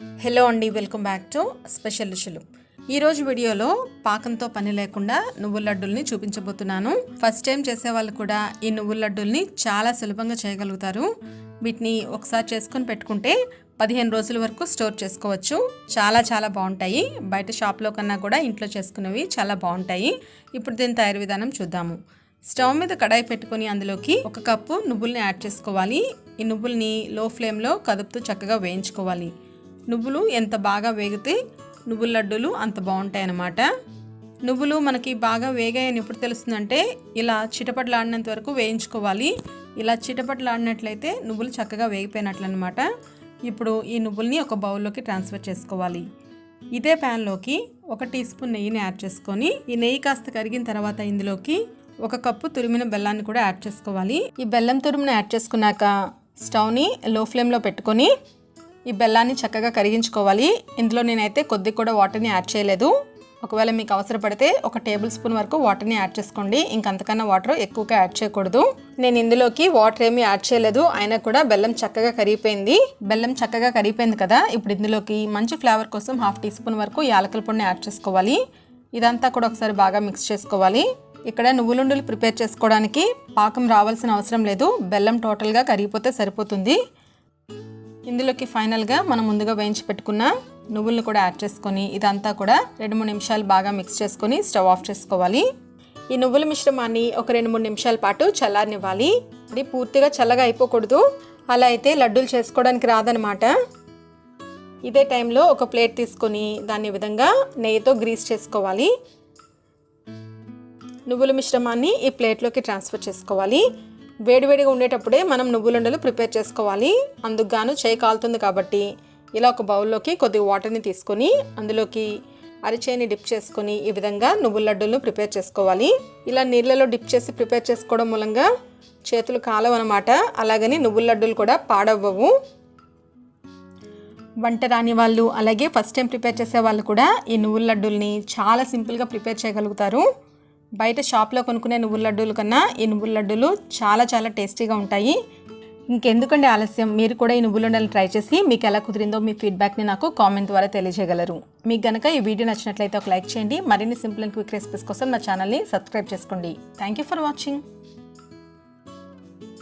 Hello అండి welcome back to special రుషులు ఈరోజు వీడియోలో పాకంతో పని లేకుండా నువ్వుల లడ్డుల్ని చూపించబోతున్నాను. ఫస్ట్ టైం చేసే వాళ్ళు కూడా ఈ నువ్వుల లడ్డుల్ని చాలా సులభంగా చేయగలుగుతారు. వీటిని ఒకసారి చేసుకొని పెట్టుకుంటే పదిహేను రోజుల వరకు స్టోర్ చేసుకోవచ్చు. చాలా చాలా బాగుంటాయి. బయట షాప్లో కన్నా కూడా ఇంట్లో చేసుకునేవి చాలా బాగుంటాయి. ఇప్పుడు దీని తయారీ విధానం చూద్దాము. స్టవ్ మీద కడాయి పెట్టుకొని అందులోకి ఒక కప్పు నువ్వుల్ని యాడ్ చేసుకోవాలి. ఈ నువ్వుల్ని లో ఫ్లేమ్లో కదుపుతూ చక్కగా వేయించుకోవాలి. నువ్వులు ఎంత బాగా వేగితే నువ్వుల లడ్డూలు అంత బాగుంటాయి అన్నమాట నువ్వులు మనకి బాగా వేగాయని ఎప్పుడు తెలుస్తుందంటే ఇలా చిటపట్లాడినంత వరకు వేయించుకోవాలి. ఇలా చిటపట్లాడినట్లయితే నువ్వులు చక్కగా వేగిపోయినట్లు అనమాట ఇప్పుడు ఈ నువ్వుల్ని ఒక బౌల్లోకి ట్రాన్స్ఫర్ చేసుకోవాలి. ఇదే ప్యాన్లోకి ఒక టీ స్పూన్ నెయ్యిని యాడ్ చేసుకొని ఈ నెయ్యి కాస్త కరిగిన తర్వాత ఇందులోకి ఒక కప్పు తురిమిన బెల్లాన్ని కూడా యాడ్ చేసుకోవాలి. ఈ బెల్లం తురుమును యాడ్ చేసుకున్నాక స్టవ్ని లో ఫ్లేమ్లో పెట్టుకొని ఈ బెల్లాన్ని చక్కగా కరిగించుకోవాలి. ఇందులో నేనైతే కొద్ది కూడా వాటర్ని యాడ్ చేయలేదు. ఒకవేళ మీకు అవసరపడితే ఒక టేబుల్ స్పూన్ వరకు వాటర్ని యాడ్ చేసుకోండి. ఇంకంతకన్నా వాటర్ ఎక్కువగా యాడ్ చేయకూడదు. నేను ఇందులోకి వాటర్ ఏమీ యాడ్ చేయలేదు. అయినా కూడా బెల్లం చక్కగా కరిగిపోయింది. బెల్లం చక్కగా కరిగిపోయింది కదా? ఇప్పుడు ఇందులోకి మంచి ఫ్లేవర్ కోసం హాఫ్ టీ స్పూన్ వరకు యాలకల పొడిని యాడ్ చేసుకోవాలి. ఇదంతా కూడా ఒకసారి బాగా మిక్స్ చేసుకోవాలి. ఇక్కడ నువ్వులుండలు ప్రిపేర్ చేసుకోవడానికి పాకం రావాల్సిన అవసరం లేదు. బెల్లం టోటల్గా కరిగిపోతే సరిపోతుంది. ఇందులోకి ఫైనల్గా మనం ముందుగా వేయించి పెట్టుకున్న నువ్వులను కూడా యాడ్ చేసుకొని ఇదంతా కూడా రెండు మూడు నిమిషాలు బాగా మిక్స్ చేసుకొని స్టవ్ ఆఫ్ చేసుకోవాలి. ఈ నువ్వుల మిశ్రమాన్ని ఒక రెండు మూడు నిమిషాల పాటు చల్లారనివ్వాలి. ఇది పూర్తిగా చల్లగా అయిపోకూడదు. అలా అయితే లడ్డూలు చేసుకోవడానికి రాదనమాట ఇదే టైంలో ఒక ప్లేట్ తీసుకొని దాన్ని విధంగా నెయ్యితో గ్రీస్ చేసుకోవాలి. నువ్వుల మిశ్రమాన్ని ఈ ప్లేట్లోకి ట్రాన్స్ఫర్ చేసుకోవాలి. వేడివేడిగా ఉండేటప్పుడే మనం నువ్వులుండలు ప్రిపేర్ చేసుకోవాలి. అందుకు గాను చేయి కాలుతుంది కాబట్టి ఇలా ఒక బౌల్లోకి కొద్దిగా వాటర్ని తీసుకొని అందులోకి అరిచేని డిప్ చేసుకొని ఈ విధంగా నువ్వుల లడ్డూలను ప్రిపేర్ చేసుకోవాలి. ఇలా నీళ్ళలో డిప్ చేసి ప్రిపేర్ చేసుకోవడం మూలంగా చేతులు కాలవన్నమాట. అలాగని నువ్వుల లడ్డూలు కూడా పాడవ్వవు. వంట రాని వాళ్ళు అలాగే ఫస్ట్ టైం ప్రిపేర్ చేసే వాళ్ళు కూడా ఈ నువ్వుల లడ్డూల్ని చాలా సింపుల్గా ప్రిపేర్ చేయగలుగుతారు. బయట షాప్లో కొనుక్కునే నువ్వుల లడ్డూల కన్నా ఈ నువ్వుల లడ్డూలు చాలా చాలా టేస్టీగా ఉంటాయి. ఇంకెందుకండి ఆలస్యం? మీరు కూడా ఈ నువ్వులుండలు ట్రై చేసి మీకు ఎలా కుదిరిందో మీ ఫీడ్బ్యాక్ని నాకు కామెంట్ ద్వారా తెలియజేయగలరు. మీకు గనక ఈ వీడియో నచ్చినట్లయితే ఒక లైక్ చేయండి. మరిన్ని సింపుల్ అండ్ క్విక్ రెసిపీస్ కోసం నా ఛానల్ని సబ్స్క్రైబ్ చేసుకోండి. Thank you for watching.